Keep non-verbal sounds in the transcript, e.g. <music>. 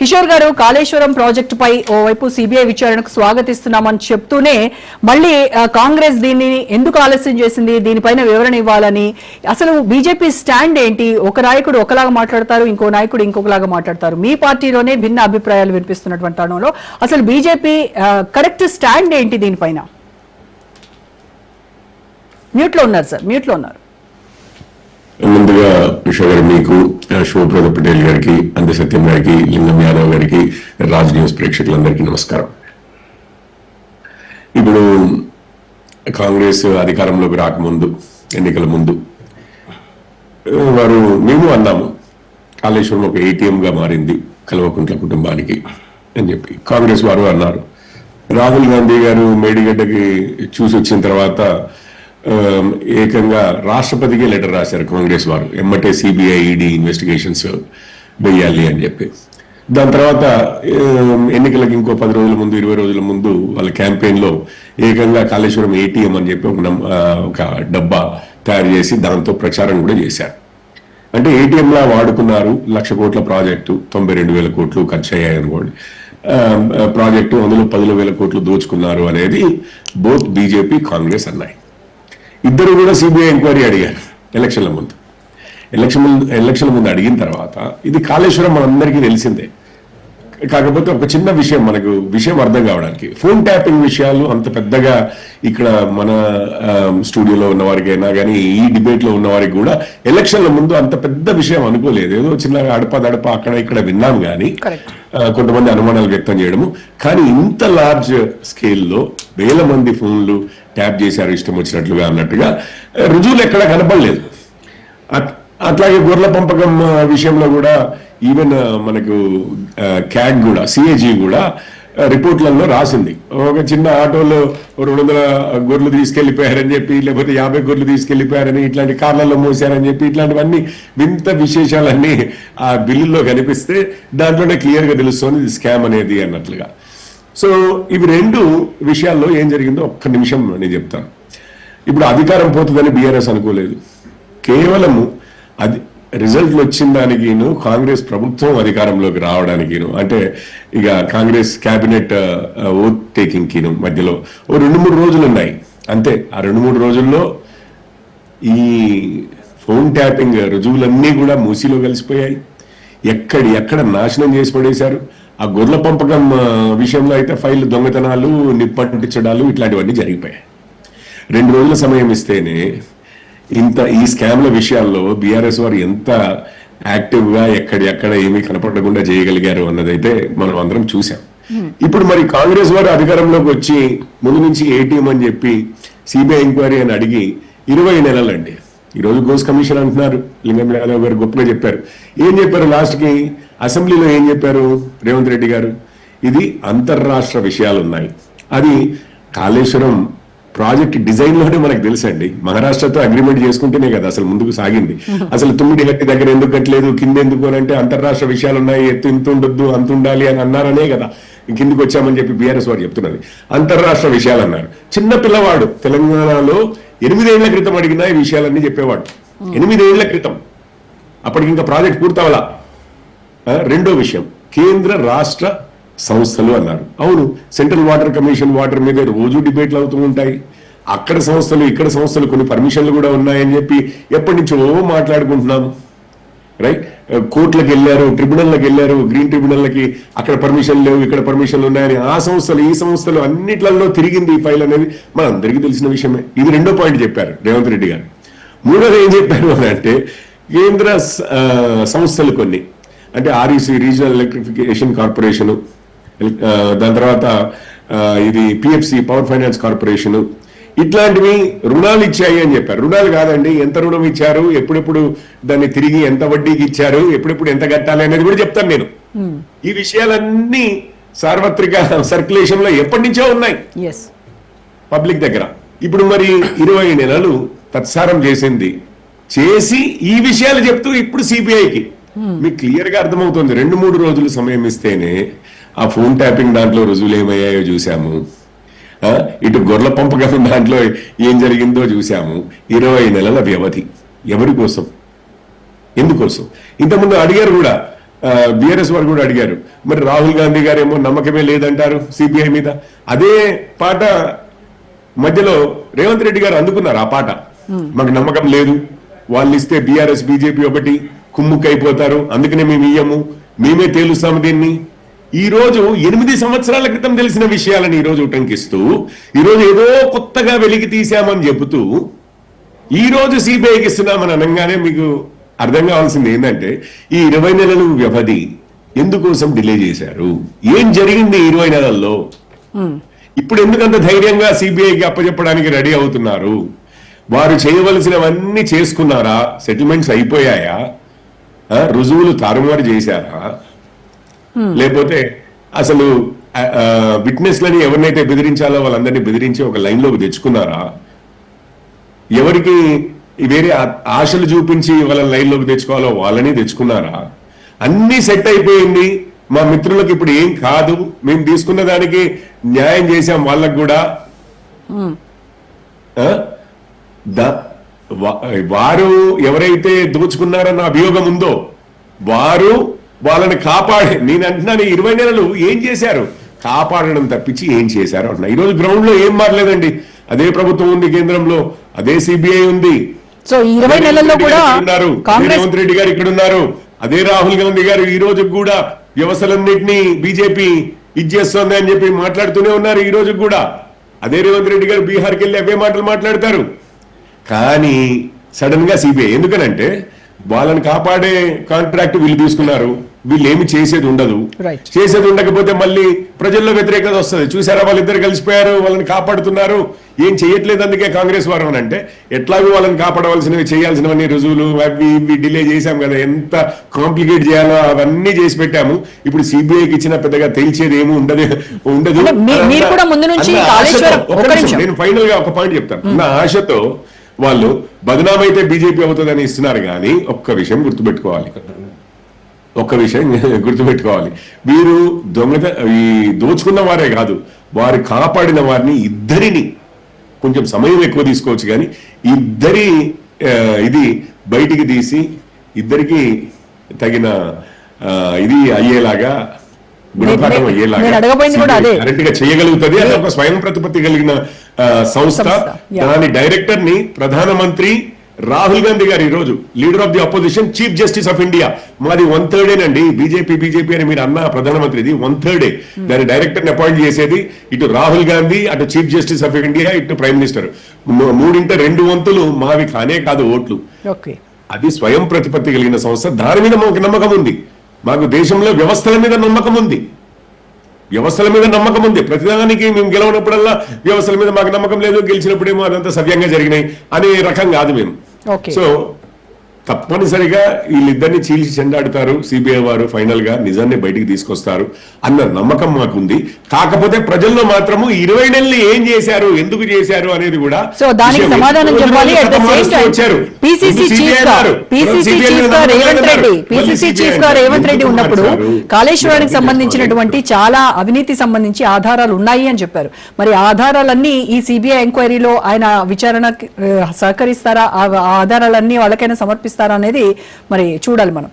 కిషోర్ గారు కాళేశ్వరం ప్రాజెక్టుపై ఓవైపు సిబిఐ విచారణకు స్వాగతిస్తున్నామని చెప్తూనే మళ్ళీ కాంగ్రెస్ దీన్ని ఎందుకు ఆలస్యం చేసింది? దీనిపైన వివరణ ఇవ్వాలని. అసలు బీజేపీ స్టాండ్ ఏంటి? ఒక నాయకుడు ఒకలాగా మాట్లాడతారు ఇంకో నాయకుడు ఇంకొకలాగా మాట్లాడతారు. మీ పార్టీలోనే భిన్న అభిప్రాయాలు వినిపిస్తున్నటువంటి తరుణంలో అసలు బీజేపీ కరెక్ట్ స్టాండ్ ఏంటి దీనిపైన? మ్యూట్లో ఉన్నారు సార్ మ్యూట్లో ఉన్నారు. ముందుగా ఉషా గారు మీకు ఆ, శివప్రద పటేల్ గారికి అంద సత్యం గారికి లింగం యాదవ్ గారికి రాజ్ న్యూస్ ప్రేక్షకులందరికీ నమస్కారం. ఇప్పుడు కాంగ్రెస్ అధికారంలోకి రాకముందు ఎన్నికల ముందు వారు మేము అన్నాము కాళేశ్వరం ఒక ఏటీఎంగా మారింది కల్వకుంట్ల కుటుంబానికి అని చెప్పి. కాంగ్రెస్ వారు అన్నారు. రాహుల్ గాంధీ గారు మేడిగడ్డకి చూసి వచ్చిన తర్వాత Um, ఏకంగా రాష్ట్రపతికి లెటర్ రాశారు కాంగ్రెస్ వారు. ఎమ్మటే సిబిఐ ఈడీ ఇన్వెస్టిగేషన్స్ వెయ్యాలి అని చెప్పి. దాని తర్వాత um, ఎన్నికలకు ఇంకో పది రోజుల ముందు ఇరవై రోజుల ముందు వాళ్ళ క్యాంపెయిన్లో ఏకంగా కాళేశ్వరం ఏటీఎం అని చెప్పి ఒక ఒక డబ్బా తయారు చేసి దాంతో ప్రచారం కూడా చేశారు. అంటే ఏటీఎం లా వాడుకున్నారు లక్ష కోట్ల ప్రాజెక్టు తొంభై రెండు వేల కోట్లు ఖర్చు అయ్యాయి అనుకోండి. Um, ప్రాజెక్టు అందులో పదుల వేల కోట్లు దోచుకున్నారు అనేది బోత్ బీజేపీ కాంగ్రెస్ అన్నాయి. ఇద్దరు కూడా సిబిఐ ఎంక్వైరీ అడిగారు ఎలక్షన్ల ముందు. ఎలక్షన్ ముందు ఎలక్షన్ ముందు అడిగిన తర్వాత ఇది కాళేశ్వరం మనందరికీ తెలిసిందే. కాకపోతే ఒక చిన్న విషయం మనకు విషయం అర్థం కావడానికి. ఫోన్ ట్యాపింగ్ విషయాలు అంత పెద్దగా ఇక్కడ మన స్టూడియోలో ఉన్న వారికైనా కానీ ఈ డిబేట్లో ఉన్న వారికి కూడా ఎలక్షన్ల ముందు అంత పెద్ద విషయం అనుకోలేదు. ఏదో చిన్నగా అడప దడప అక్కడ ఇక్కడ విన్నాం కానీ కొంతమంది అనుమానాలు వ్యక్తం చేయడము. కానీ ఇంత లార్జ్ స్కేల్లో వేల మంది ఫోన్లు ట్యాప్ చేశారు ఇష్టం వచ్చినట్లుగా అన్నట్టుగా. రుజువులు ఎక్కడ కనపడలేదు. అట్- అట్లాగే గొర్రెల పెంపకం విషయంలో కూడా ఈవెన్ మనకు క్యాగ్ కూడా సిఏజీ కూడా రిపోర్ట్లలో రాసింది. ఒక చిన్న ఆటోలో రెండు వందల గొర్రెలు తీసుకెళ్ళిపోయారని చెప్పి లేకపోతే యాభై గొర్రెలు తీసుకెళ్ళిపోయారని ఇట్లాంటి కార్లలో మోసారని చెప్పి ఇట్లాంటివన్నీ వింత విశేషాలన్నీ ఆ బిల్లుల్లో కనిపిస్తే దాంట్లోనే క్లియర్గా తెలుస్తుంది ఇది స్కామ్ అనేది అన్నట్లుగా. సో ఇవి రెండు విషయాల్లో ఏం జరిగిందో ఒక్క నిమిషం నేను చెప్తాను. ఇప్పుడు అధికారం పోతుందని బీఆర్ఎస్ అనుకోలేదు. కేవలము అది రిజల్ట్లు వచ్చిన దానికిను కాంగ్రెస్ ప్రభుత్వం అధికారంలోకి రావడానికిను అంటే ఇక కాంగ్రెస్ క్యాబినెట్ ఓట్ టేకింగ్కిను మధ్యలో ఓ రెండు మూడు రోజులు ఉన్నాయి. అంతే ఆ రెండు మూడు రోజుల్లో ఈ ఫోన్ ట్యాపింగ్ రుజువులన్నీ కూడా మూసీలో కలిసిపోయాయి. ఎక్కడి ఎక్కడ నాశనం చేసి పడేశారు? ఆ గొర్రెల పంపకం విషయంలో అయితే ఫైల్ దొంగతనాలు నిప్పంటించడాలు ఇట్లాంటివన్నీ జరిగిపోయాయి. రెండు రోజుల సమయం ఇస్తేనే ఇంత ఈ స్కామ్ల విషయాల్లో బీఆర్ఎస్ వారు ఎంత యాక్టివ్గా ఎక్కడ ఎక్కడ ఏమీ కనపడకుండా చేయగలిగారు అన్నదైతే మనం అందరం చూసాం ఇప్పుడు మరి కాంగ్రెస్ వారు అధికారంలోకి వచ్చి ముందు నుంచి ఏటీఎం అని చెప్పి సిబిఐ ఎంక్వైరీ అని అడిగి ఇరవై నెలలండి. ఈ రోజు గోస్ కమిషన్ అంటున్నారు. లింగం యాదవ్ గారు గొప్పగా చెప్పారు. ఏం చెప్పారు లాస్ట్కి అసెంబ్లీలో ఏం చెప్పారు రేవంత్ రెడ్డి గారు? ఇది అంతర్రాష్ట్ర విషయాలు ఉన్నాయి అది కాళేశ్వరం ప్రాజెక్ట్ డిజైన్లోనే మనకు తెలుసండి. మహారాష్ట్రతో అగ్రిమెంట్ చేసుకుంటేనే కదా అసలు ముందుకు సాగింది. <laughs> అసలు తుమ్మిడి గట్టి దగ్గర ఎందుకు కట్టలేదు కింద ఎందుకు అని అంటే అంతర్రాష్ట్ర విషయాలు ఉన్నాయి ఎత్తు ఇంత ఉండొద్దు అంత ఉండాలి అని అన్నారనే కదా. కిందికి వచ్చామని చెప్పి బీఆర్ఎస్ వారు చెప్తున్నది. అంతర్రాష్ట్ర విషయాలు అన్నారు చిన్న పిల్లవాడు తెలంగాణలో ఎనిమిదేళ్ళ క్రితం అడిగినా ఈ విషయాలన్నీ చెప్పేవాడు. ఎనిమిదేళ్ళ క్రితం. అప్పటికి ఇంకా ప్రాజెక్ట్ పూర్తవలా. రెండో విషయం. కేంద్ర రాష్ట్ర సంస్థలు అన్నారు. అవును సెంట్రల్ వాటర్ కమిషన్ వాటర్ మీద రోజు డిబేట్లు అవుతూ ఉంటాయి. అక్కడ సంస్థలు ఇక్కడ సంస్థలు కొన్ని పర్మిషన్లు కూడా ఉన్నాయని చెప్పి ఎప్పటి నుంచో మాట్లాడుకుంటున్నాము. రైట్? కోర్టులకు వెళ్ళారు ట్రిబ్యునల్కి వెళ్ళారు గ్రీన్ ట్రిబ్యునల్కి అక్కడ పర్మిషన్ లేవు ఇక్కడ పర్మిషన్లు ఉన్నాయని ఆ సంస్థలు ఈ సంస్థలు అన్నిట్లలో తిరిగింది ఈ ఫైల్ అనేది మన అందరికీ తెలిసిన విషయమే. ఇది రెండో పాయింట్ చెప్పారు రేవంత్ రెడ్డి గారు. మూడోది ఏం చెప్పారు అని అంటే కేంద్ర సంస్థలు కొన్ని. అంటే ఆర్ఈసి రీజనల్ ఎలక్ట్రిఫికేషన్ కార్పొరేషన్ దాని తర్వాత ఆ, ఇది పిఎఫ్సి పవర్ ఫైనాన్స్ కార్పొరేషన్ ఇట్లాంటివి రుణాలు ఇచ్చాయి అని చెప్పారు. రుణాలు కాదండి ఎంత రుణం ఇచ్చారు ఎప్పుడెప్పుడు దాన్ని తిరిగి ఎంత వడ్డీకి ఇచ్చారు ఎప్పుడెప్పుడు ఎంత కట్టాలి అనేది కూడా చెప్తాను నేను. ఈ విషయాలన్నీ సార్వత్రిక సర్క్యులేషన్లో ఎప్పటి నుంచో ఉన్నాయి. పబ్లిక్ దగ్గర. ఇప్పుడు మరి ఇరవై నెలలు తత్సారం చేసింది. చేసి ఈ విషయాలు చెప్తూ ఇప్పుడు సిబిఐకి మీకు క్లియర్గా అర్థమవుతుంది. రెండు మూడు రోజులు సమయం ఇస్తేనే ఆ ఫోన్ ట్యాపింగ్ దాంట్లో రుజువులు ఏమయ్యాయో చూసాము ఇటు గొర్రెల పంపకం దాంట్లో ఏం జరిగిందో చూసాము ఇరవై నెలల వ్యవధి. ఎవరి కోసం? ఎందుకోసం? ఇంతకుముందు అడిగారు కూడా. బిఆర్ఎస్ వారు కూడా అడిగారు. మరి రాహుల్ గాంధీ గారేమో నమ్మకమే లేదంటారు సిబిఐ మీద. అదే పాట మధ్యలో రేవంత్ రెడ్డి గారు అందుకున్నారు ఆ పాట. మాకు నమ్మకం లేదు. వాళ్ళు ఇస్తే బీఆర్ఎస్ బీజేపీ ఒకటి. కుమ్ముక్కైపోతారు అందుకనే మేము ఇయ్యము. మేమే తేలుస్తాము దీన్ని. ఈ రోజు ఎనిమిది సంవత్సరాల క్రితం తెలిసిన విషయాలను ఈ రోజు ఉటంకిస్తూ ఈ రోజు ఏదో కొత్తగా వెలికి తీసామని చెబుతూ ఈ రోజు సిబిఐకి ఇస్తున్నామని అనగానే మీకు అర్థం కావాల్సింది ఏంటంటే ఈ ఇరవై నెలల వ్యవధి ఎందుకోసం డిలే చేశారు? ఏం జరిగింది ఈ ఇరవై నెలల్లో? ఇప్పుడు ఎందుకంత ధైర్యంగా సిబిఐకి అప్పచెప్పడానికి రెడీ అవుతున్నారు? వారు చేయవలసినవన్నీ చేసుకున్నారా? సెటిల్మెంట్స్ అయిపోయాయా? రుజువులు తారుమారు చేశారా? లేకపోతే అసలు విట్నెస్లని ఎవరినైతే బెదిరించాలో వాళ్ళందరినీ బెదిరించి ఒక లైన్లోకి తెచ్చుకున్నారా? ఎవరికి వేరే ఆశలు చూపించి వాళ్ళ లైన్లోకి తెచ్చుకోవాలో వాళ్ళని తెచ్చుకున్నారా? అన్ని సెట్ అయిపోయింది. మా మిత్రులకు ఇప్పుడు ఏం కాదు. మేము తీసుకున్న దానికి న్యాయం చేశాం వాళ్ళకు కూడా. వారు ఎవరైతే దోచుకున్నారన్న అభియోగం ఉందో వారు వాళ్ళని కాపాడే నేను అంటున్నాను ఇరవై నెలలు ఏం చేశారు? కాపాడడం తప్పించి ఏం చేశారు అంటున్నా. ఈరోజు గ్రౌండ్లో ఏం మారలేదండి. అదే ప్రభుత్వం ఉంది కేంద్రంలో అదే సిబిఐ ఉంది. సో ఇరవై నెలల్లో కూడా రేవంత్ రెడ్డి గారు ఇక్కడ ఉన్నారు. అదే రాహుల్ గాంధీ గారు ఈ రోజు కూడా వ్యవస్థలన్నింటినీ బీజేపీ ఇచ్చేస్తోంది అని చెప్పి మాట్లాడుతూనే ఉన్నారు ఈ రోజు కూడా. అదే రేవంత్ రెడ్డి గారు బీహార్కి వెళ్ళి అవే మాటలు మాట్లాడతారు. కానీ సడన్గా సిబిఐ ఎందుకనంటే వాళ్ళని కాపాడే కాంట్రాక్ట్ వీళ్ళు తీసుకున్నారు. వీళ్ళు ఏమి చేసేది ఉండదు. చేసేది ఉండకపోతే మళ్ళీ ప్రజల్లో వ్యతిరేకత వస్తుంది. చూసారా వాళ్ళిద్దరు కలిసిపోయారు వాళ్ళని కాపాడుతున్నారు. ఏం చేయట్లేదు అందుకే కాంగ్రెస్ వారు అని అంటే ఎట్లాగో వాళ్ళని కాపాడవలసినవి చేయాల్సినవన్నీ రుజువులు అవి ఇవి డిలే చేశాం కదా. ఎంత కాంప్లికేట్ చేయాలో అవన్నీ చేసి పెట్టాము. ఇప్పుడు సిబిఐకి ఇచ్చిన పెద్దగా తేల్చేది ఏమి ఉండదు. ఉండదు. నేను ఫైనల్గా ఒక పాయింట్ చెప్తాను. నా ఆశతో వాళ్ళు బదనామైతే బీజేపీ అవుతుందని ఇస్తున్నారు కానీ ఒక్క విషయం గుర్తుపెట్టుకోవాలి. ఒక్క విషయం <laughs> గుర్తుపెట్టుకోవాలి. వీరు దొంగత ఈ దోచుకున్న వారే కాదు వారు కాపాడిన వారిని ఇద్దరిని కొంచెం సమయం ఎక్కువ తీసుకోవచ్చు కానీ ఇద్దరి ఇది బయటికి తీసి ఇద్దరికి తగిన ఇది అయ్యేలాగా నేను అడగబోయింది కూడా అదే. కరెక్ట్గా చేయగలుగుతుంది. అది ఒక స్వయం ప్రతిపత్తి కలిగిన సంస్థ. దాని డైరెక్టర్ని ప్రధానమంత్రి రాహుల్ గాంధీ గారు ఈ రోజు leader of the opposition chief justice of India. మాది వన్ థర్డేనండి బీజేపీ బీజేపీ అని మీరు అన్న ప్రధానమంత్రిది వన్ థర్డే దాని డైరెక్టర్ని అపాయింట్ చేసేది ఇటు రాహుల్ గాంధీ అటు చీఫ్ జస్టిస్ ఆఫ్ ఇండియా ఇటు ప్రైమ్ మినిస్టర్. మూడింట రెండు వంతులు మావి కానే కాదు ఓట్లు. అది స్వయం ప్రతిపత్తి కలిగిన సంస్థ. దాని మీద మాకు నమ్మకం ఉంది. మాకు దేశంలో వ్యవస్థల మీద నమ్మకం ఉంది. వ్యవస్థల మీద నమ్మకం ఉంది. ప్రతిదానికి మేము గెలవనప్పుడల్లా వ్యవస్థల మీద మాకు నమ్మకం లేదు గెలిచినప్పుడేమో అదంతా సవ్యంగా జరిగినాయి అనే రకం కాదు మేము. సో తప్పనిసరిగా వీళ్ళిద్దరిని చీల్చి చెండాడుతారు సిబిఐ వారు ఫైనల్గా. నిజాన్ని బయటికి తీసుకొస్తారు అన్న నమ్మకం మాకుంది. కాకపోతే ప్రజల్లో మాత్రము ఇరవై నెలలు ఏం చేశారు ఎందుకు చేశారు అనేది కూడా సో దానికి. సమాధానం చెప్పాలి. వచ్చారు. రేవంత్ రెడ్డి ఉన్నప్పుడు? కాళేశ్వరానికి సంబంధించినటువంటి చాలా అవినీతి సంబంధించి ఆధారాలు ఉన్నాయి అని చెప్పారు. మరి ఆధారాలన్నీ ఈ సిబిఐ ఎంక్వైరీలో ఆయన విచారణకి ఆ, సహకరిస్తారా? ఆ ఆధారాలన్నీ వాళ్ళకైనా సమర్పిస్తారా? అనేది మరి చూడాలి మనం.